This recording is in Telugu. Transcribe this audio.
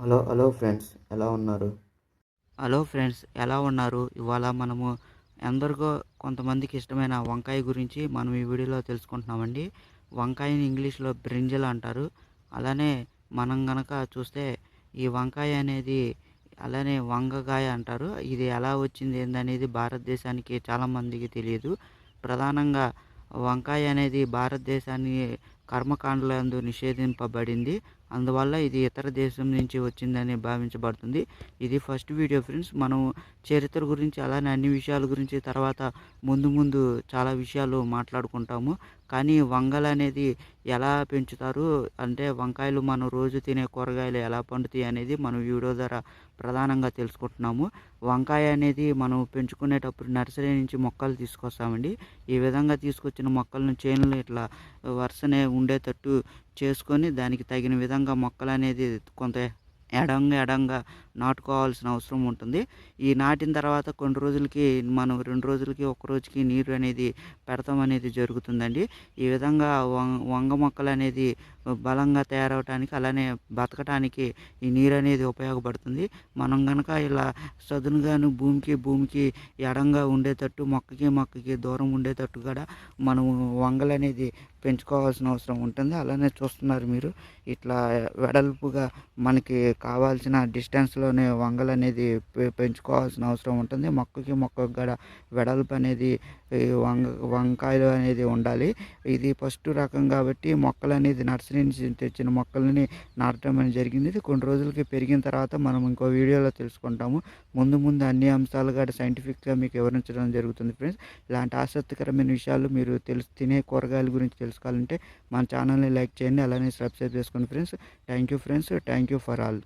హలో హలో ఫ్రెండ్స్ ఎలా ఉన్నారు? హలో ఫ్రెండ్స్ ఎలా ఉన్నారు? ఇవాళ మనము ఎందరికో కొంతమందికి ఇష్టమైన వంకాయ గురించి మనం ఈ వీడియోలో తెలుసుకుంటున్నామండి. వంకాయని ఇంగ్లీష్లో బ్రింజల్ అంటారు. అలానే మనం గనక చూస్తే ఈ వంకాయ అనేది అలానే వంగకాయ అంటారు. ఇది ఎలా వచ్చింది ఏందనేది భారతదేశానికి చాలామందికి తెలియదు. ప్రధానంగా వంకాయ అనేది భారతదేశాన్ని కర్మకాండలందు నిషేధింపబడింది. అందువల్ల ఇది ఇతర దేశం నుంచి వచ్చిందని భావించబడుతుంది. ఇది ఫస్ట్ వీడియో ఫ్రెండ్స్. మనం చరిత్ర గురించి అలానే అన్ని విషయాల గురించి తర్వాత ముందు ముందు చాలా విషయాలు మాట్లాడుకుంటాము. కానీ వంగలు అనేది ఎలా పెంచుతారు? అంటే వంకాయలు మనం రోజు తినే కూరగాయలు ఎలా పండుతాయి అనేది మనం వీడియో ద్వారా ప్రధానంగా తెలుసుకుంటున్నాము. వంకాయ అనేది మనం పెంచుకునేటప్పుడు నర్సరీ నుంచి మొక్కలు తీసుకొస్తామండి. ఈ విధంగా తీసుకొచ్చిన మొక్కలను చేనులు ఇట్లా వరుసనే ఉండేటట్టు చేసుకొని దానికి తగిన విధంగా మొక్కలు అనేది కొంత ఎడంగా ఎడంగా నాటుకోవాల్సిన అవసరం ఉంటుంది. ఈ నాటిన తర్వాత కొన్ని రోజులకి మనం రెండు రోజులకి ఒక రోజుకి నీరు అనేది పెడతాం అనేది జరుగుతుందండి. ఈ విధంగా వం వంగ మొక్కలు అనేది బలంగా తయారవటానికి అలానే బతకటానికి ఈ నీరు అనేది ఉపయోగపడుతుంది. మనం కనుక ఇలా సదునుగాను భూమికి భూమికి ఎడంగా ఉండేటట్టు మొక్కకి మొక్కకి దూరం ఉండేటట్టు కూడా మనం వంగలు అనేది పెంచుకోవాల్సిన అవసరం ఉంటుంది. అలానే చూస్తున్నారు మీరు ఇట్లా వెడల్పుగా మనకి కావాల్సిన డిస్టెన్స్లోనే వంగలు అనేది పె- పెంచుకోవాల్సిన అవసరం ఉంటుంది. మొక్కకి మొక్కకు గడ వెడల్పు అనేది వంగ వంకాయలు అనేది ఉండాలి. ఇది ఫస్ట్ రకం కాబట్టి మొక్కలు అనేది నర్సరీ నుంచి తెచ్చిన మొక్కలని నాటడం అనేది జరిగింది. ఇది కొన్ని రోజులకి పెరిగిన తర్వాత మనం ఇంకో వీడియోలో తెలుసుకుంటాము. ముందు ముందు అన్ని అంశాలు కూడా సైంటిఫిక్గా మీకు వివరించడం జరుగుతుంది ఫ్రెండ్స్. ఇలాంటి ఆసక్తికరమైన విషయాలు మీరు తెలుసు తినే కూరగాయల గురించి తెలుసుకోవాలంటే మన ఛానల్ని లైక్ చేయండి. అలానే సబ్స్క్రైబ్ చేసుకోండి friends. Thank you friends. Thank you for all.